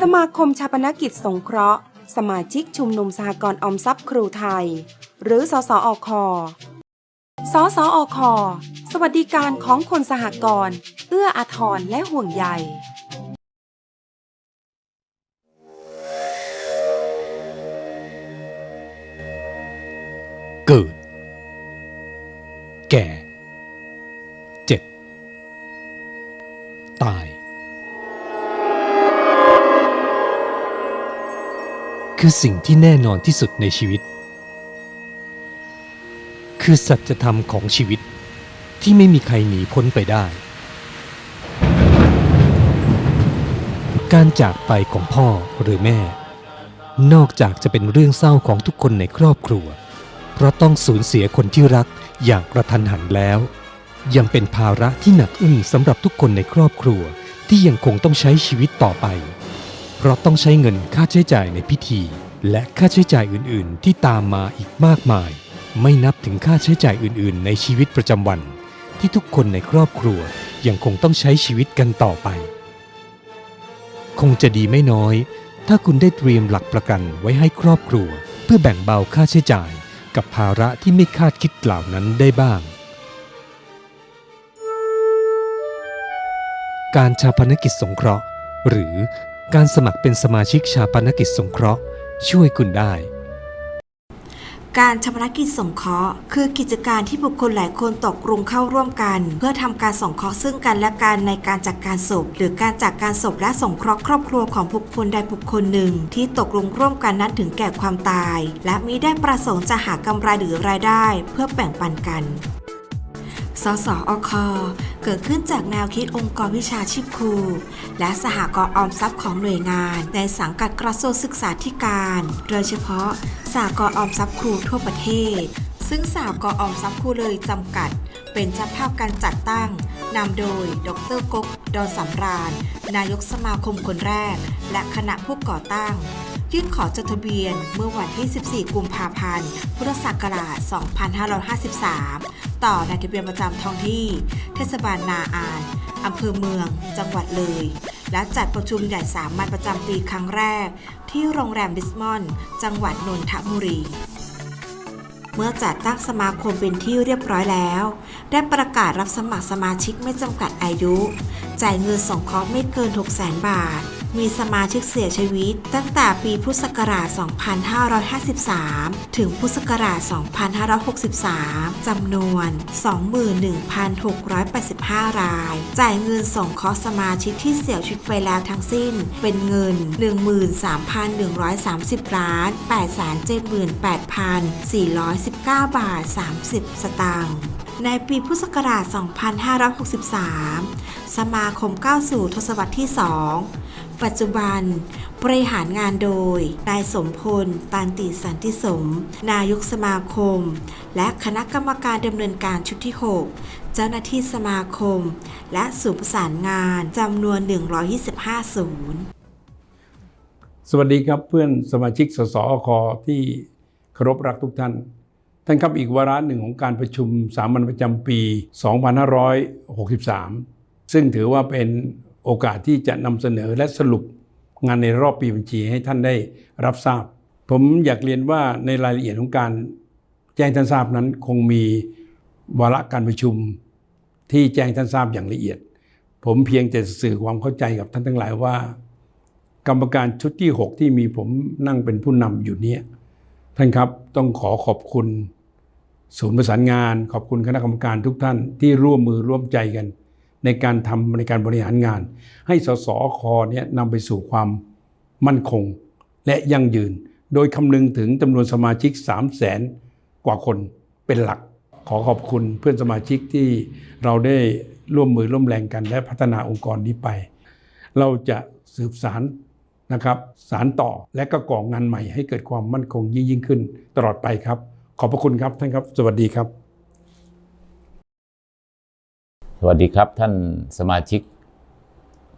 สมาคมชาปนกิจสงเคราะห์ สมาชิกชุมนุมสหกรณ์ออมทรัพย์ครูไทย หรือสสอคสสอค สวัสดิการของคนสหกรณ์ เอื้ออาทรและห่วงใยเกิด คือสิ่งที่แน่นอนที่สุดในชีวิต คือสัจธรรมของชีวิตที่ไม่มีใครหนีพ้นไปได้ การจากไปของพ่อหรือแม่ นอกจากจะเป็นเรื่องเศร้าของทุกคนในครอบครัว เพราะต้องสูญเสียคนที่รักอย่างกระทันหันแล้ว ยังเป็นภาระที่หนักอึ้งสำหรับทุกคนในครอบครัวที่ยังคงต้องใช้ชีวิตต่อไป เพราะต้องใช้เงินค่าใช้จ่ายในพิธี และค่าใช้จ่ายอื่น ๆ ที่ตามมาอีกมากมาย ไม่นับถึงค่าใช้จ่ายอื่น ๆ ในชีวิตประจำวัน ที่ทุกคนในครอบครัวยังคงต้องใช้ชีวิตกันต่อไป คงจะดีไม่น้อย ถ้าคุณได้เตรียมหลักประกันไว้ให้ครอบครัว เพื่อแบ่งเบาค่าใช้จ่าย กับภาระที่ไม่คาดคิดเหล่านั้นได้บ้าง การชาปนกิจสงเคราะห์ หรือการสมัครเป็นสมาชิกชาปนกิจสงเคราะห์ ช่วยคุณได้ การชำระกิจสงเคราะห์ คือกิจการที่บุคคลหลายคนตกลงเข้าร่วมกัน เพื่อทำการสงเคราะห์ซึ่งกันและกันในการจัดการศพ หรือการจัดการศพและสงเคราะห์ครอบครัวของบุคคลใดบุคคลหนึ่ง ที่ตกลงร่วมกันนั้นถึงแก่ความตาย และมิได้ประสงค์จะหากำไรหรือรายได้ เพื่อแบ่งปันกัน สสอค เกิดขึ้นจากแนวคิดองค์กรวิชาชีพครู และสหกรณ์ออมทรัพย์ของหน่วยงาน ในสังกัดกระทรวงศึกษาธิการ โดยเฉพาะสหกรณ์ออมทรัพย์ครูทั่วประเทศ ซึ่งสหกรณ์ออมทรัพย์ครูเลยจำกัด เป็นเจ้าภาพการจัดตั้งนำโดย ดรกกดอนสำราญ นายกสมาคมคนแรก และคณะผู้ก่อตั้ง ยื่นขอจดทะเบียนเมื่อวันที่ 14 กุมภาพันธ์ พุทธศักราช 2553 ต่อนายทะเบียนประจำท้องที่ เทศบาลนาอานอำเภอเมือง จังหวัดเลย และจัดประชุมใหญ่สามัญประจำปีครั้งแรก ที่โรงแรมดิสมอนด์จังหวัดนนทบุรีเมื่อจัดตั้งสมาคมเป็นที่เรียบร้อยแล้ว ได้ประกาศรับสมัครสมาชิกไม่จำกัดอายุ จ่ายเงินสงเคราะห์ไม่เกิน 6 0 0 0 0 0 บาท มีสมาชิกเสียชีวิต ตั้งแต่ปีพุทธศักราช 2553 ถึงพุทธศักราช 2563 จำนวน 21,685 ราย จ่ายเงินส่งเคราะห์สมาชิกที่เสียชีวิตไปแล้วทั้งสิ้น เป็นเงิน 13,130 ล้าน878,419 บาท 30 สตางค์ในปีพุทธศักราช 2563 สมาคมก้าวสู่ทศวรรษที่ 2 ปัจจุบัน บริหารงานโดย นายสมพลตันติสันติสม นายกสมาคม และคณะกรรมการดำเนินการชุดที่ 6 เจ้าหน้าที่สมาคม และศูนย์ประสานงานจำนวน 125 ศูนย์ สวัสดีครับเพื่อนสมาชิกสสอคที่เคารพรักทุกท่าน ท่านครับอีกวาระหนึ่งของการประชุมสามัญประจำปี 2563 ซึ่งถือว่าเป็น โอกาสที่จะนำเสนอและสรุปงานในรอบปีบัญชีให้ท่านได้รับทราบ ผมอยากเรียนว่าในรายละเอียดของการแจ้งท่านทราบนั้นคงมีวาระการประชุมที่แจ้งท่านทราบอย่างละเอียด ผมเพียงแต่สื่อความเข้าใจกับท่านทั้งหลายว่า กรรมการชุดที่ 6 ที่มีผมนั่งเป็นผู้นำอยู่เนี้ยท่านครับต้องขอขอบคุณ ศูนย์ประสานงาน ขอบคุณคณะกรรมการทุกท่านที่ร่วมมือร่วมใจกัน ในการทำในการบริหารงาน ให้สสคเนี่ยนำไปสู่ความมั่นคง และยั่งยืน โดยคำนึงถึงจำนวนสมาชิก 3 0 0แสนกว่าคนเป็นหลัก ขอขอบคุณเพื่อนสมาชิกที่เราได้ร่วมมือร่วมแรงกัน และพัฒนาองค์กรนี้ไป เราจะสืบสารนะครับสารต่อและก็ก่องานใหม่ให้เกิดความมั่นคงยิ่งยิ่งขึ้น ตลอดไปครับ ขอบพระคุณครับท่านครับ สวัสดีครับ สวัสดีครับท่านสมาชิก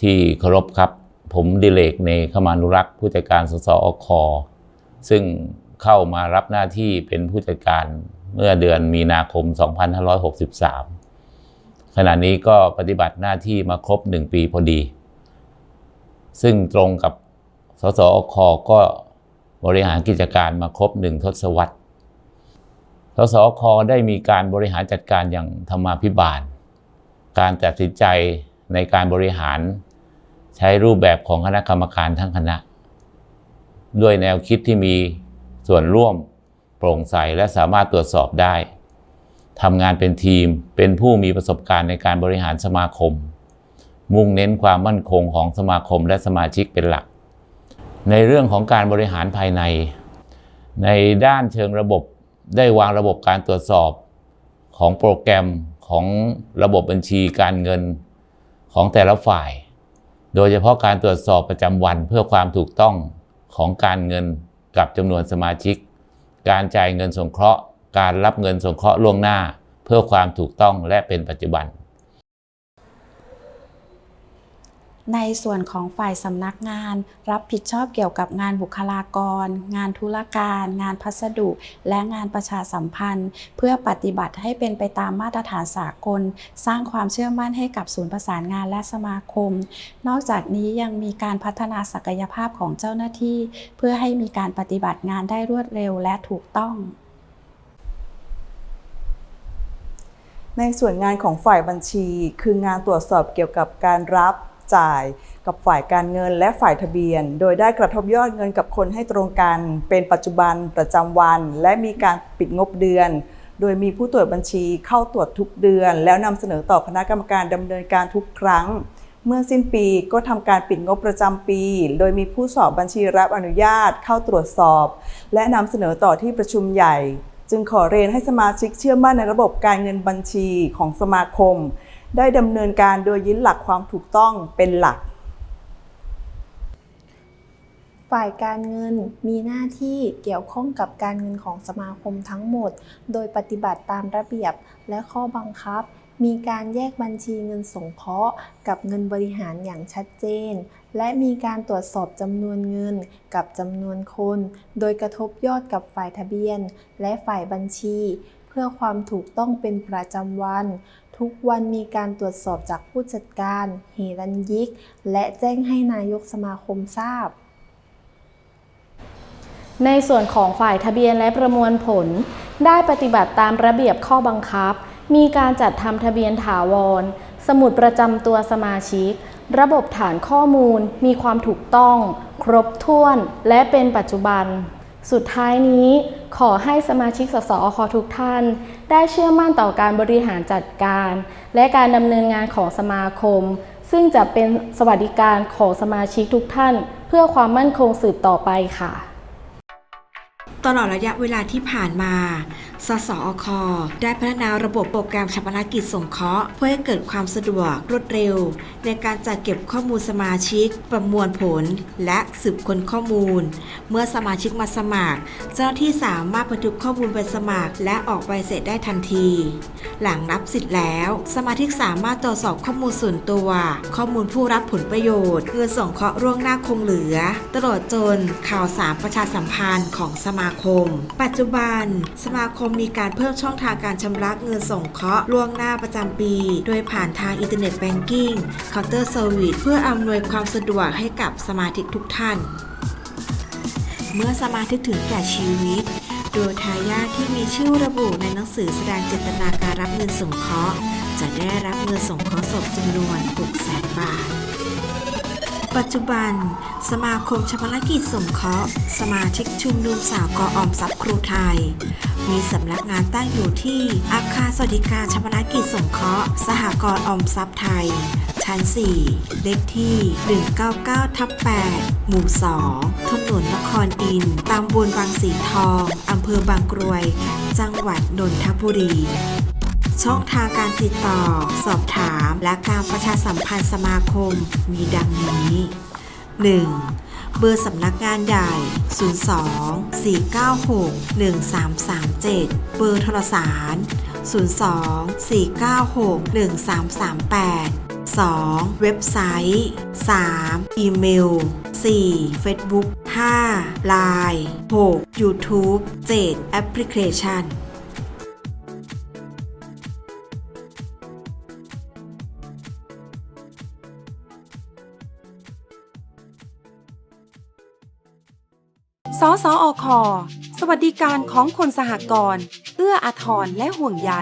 ที่เคารพครับ ผมดิเลกในขมานุรักษ์ ผู้จัดการสสอคซึ่งเข้ามารับหน้าที่เป็นผู้จัดการเมื่อเดือนมีนาคม 2563 ขณะนี้ก็ปฏิบัติหน้าที่มาครบ 1 ปีพอดี ซึ่งตรงกับสสอคก็บริหารกิจการมาครบหนึ่งทศวรรษสสอคได้มีการบริหารจัดการอย่างธรรมาภิบาล การตัดสินใจในการบริหาร ใช้รูปแบบของคณะกรรมการทั้งคณะ ด้วยแนวคิดที่มีส่วนร่วมโปร่งใสและสามารถตรวจสอบได้ทำงานเป็นทีมเป็นผู้มีประสบการณ์ในการบริหารสมาคม มุ่งเน้นความมั่นคงของสมาคมและสมาชิกเป็นหลัก ในเรื่องของการบริหารภายใน ในด้านเชิงระบบได้วางระบบการตรวจสอบของโปรแกรม ของระบบบัญชีการเงินของแต่ละฝ่าย โดยเฉพาะการตรวจสอบประจำวันเพื่อความถูกต้องของการเงินกับจำนวนสมาชิก การจ่ายเงินสงเคราะห์ การรับเงินสงเคราะห์ล่วงหน้า เพื่อความถูกต้องและเป็นปัจจุบัน ในส่วนของฝ่ายสำนักงาน รับผิดชอบเกี่ยวกับงานบุคลากร งานธุรการ งานพัสดุ และงานประชาสัมพันธ์ เพื่อปฏิบัติให้เป็นไปตามมาตรฐานสากล สร้างความเชื่อมั่นให้กับศูนย์ประสานงานและสมาคม นอกจากนี้ยังมีการพัฒนาศักยภาพของเจ้าหน้าที่ เพื่อให้มีการปฏิบัติงานได้รวดเร็วและถูกต้องในส่วนงานของฝ่ายบัญชี คืองานตรวจสอบเกี่ยวกับการรับ จ่ายกับฝ่ายการเงินและฝ่ายทะเบียน โดยได้กระทบยอดเงินกับคนให้ตรงกัน เป็นปัจจุบันประจำวัน และมีการปิดงบเดือน โดยมีผู้ตรวจบัญชีเข้าตรวจทุกเดือน แล้วนำเสนอต่อคณะกรรมการดำเนินการทุกครั้ง เมื่อสิ้นปีก็ทำการปิดงบประจำปี โดยมีผู้สอบบัญชีรับอนุญาตเข้าตรวจสอบ และนำเสนอต่อที่ประชุมใหญ่ จึงขอเรียนให้สมาชิกเชื่อมั่นในระบบการเงินบัญชีของสมาคม ได้ดำเนินการโดยยึดหลักความถูกต้องเป็นหลัก ฝ่ายการเงินมีหน้าที่เกี่ยวข้องกับการเงินของสมาคมทั้งหมด โดยปฏิบัติตามระเบียบและข้อบังคับ มีการแยกบัญชีเงินสงเคราะห์ กับเงินบริหารอย่างชัดเจน และมีการตรวจสอบจำนวนเงินกับจำนวนคน โดยกระทบยอดกับฝ่ายทะเบียน และฝ่ายบัญชี พื่อความถูกต้องเป็นประจำวัน ทุกวันมีการตรวจสอบจากผู้จัดการ เฮรัญยิก และแจ้งให้นายกสมาคมทราบ ในส่วนของฝ่ายทะเบียนและประมวลผล ได้ปฏิบัติตามระเบียบข้อบังคับ มีการจัดทำทะเบียนถาวร สมุดประจำตัวสมาชิก ระบบฐานข้อมูล มีความถูกต้อง ครบถ้วน และเป็นปัจจุบัน สุดท้ายนี้ขอให้สมาชิกสสอคทุกท่าน ได้เชื่อมั่นต่อการบริหารจัดการ และการดำเนินงานของสมาคม ซึ่งจะเป็นสวัสดิการของสมาชิกทุกท่าน เพื่อความมั่นคงสืบต่อไปค่ะ ตลอดระยะเวลาที่ผ่านมา สสอค ได้พัฒนาระบบโปรแกรมชำระกิจสงเคราะห์เพื่อให้เกิดความสะดวกรวดเร็ว ในการจัดเก็บข้อมูลสมาชิก ประมวลผล และสืบค้นข้อมูล เมื่อสมาชิกมาสมัคร เจ้าหน้าที่สามารถบันทึกข้อมูลใบสมัคร และออกใบเสร็จได้ทันที หลังรับสิทธิ์แล้ว สมาชิกสามารถตรวจสอบข้อมูลส่วนตัว ข้อมูลผู้รับผลประโยชน์เงินส่งเคราะห์ร่วงหน้าคงเหลือ ตลอดจนข่าวสารประชาสัมพันธ์ของสมาคม ปัจจุบัน สมาคมมีการเพิ่มช่องทางการชำระเงินส่งเคราะห์ล่วงหน้าประจำปี โดยผ่านทางอินเทอร์เน็ตแบงกิ้งเคาน์เตอร์เซอร์วิสเพื่ออำนวยความสะดวกให้กับสมาชิกทุกท่าน เมื่อสมาชิกถึงแก่ชีวิตโดยทายาทที่มีชื่อระบุในหนังสือแสดงเจตนาการรับเงินสงเคราะห์จะได้รับเงินสงเคราะห์ศพจำนวน6แสนบาท ปัจจุบัน สมาคมชำระกิจสงเคราะห์สมาชิกชุมนุมสาวกออมทรัพย์ครูไทย มีสำนักงานตั้งอยู่ที่อาคารสวัสดิการชำระกิจสงเคราะห์สหกรณ์ออมทรัพย์ไทย ชั้น 4 เลขที่ 199ทับ8หมู่ 2 ถนนนครอินตำบลบางสีทองอำเภอบางกรวย จังหวัดนนทบุรี ช่องทางการติดต่อ สอบถาม และการประชาสัมพันธ์สมาคมมีดังนี้ 1. เบอร์สำนักงานใหญ่ 02 496 1337 เบอร์โทรสาร 02 496 1338 2. เว็บไซต์ 3. อีเมล 4. Facebook 5. Line 6. YouTube 7. แอปพลิเคชัน สสอค สวัสดิการของคนสหกรณ์ เอื้ออาทรและห่วงใย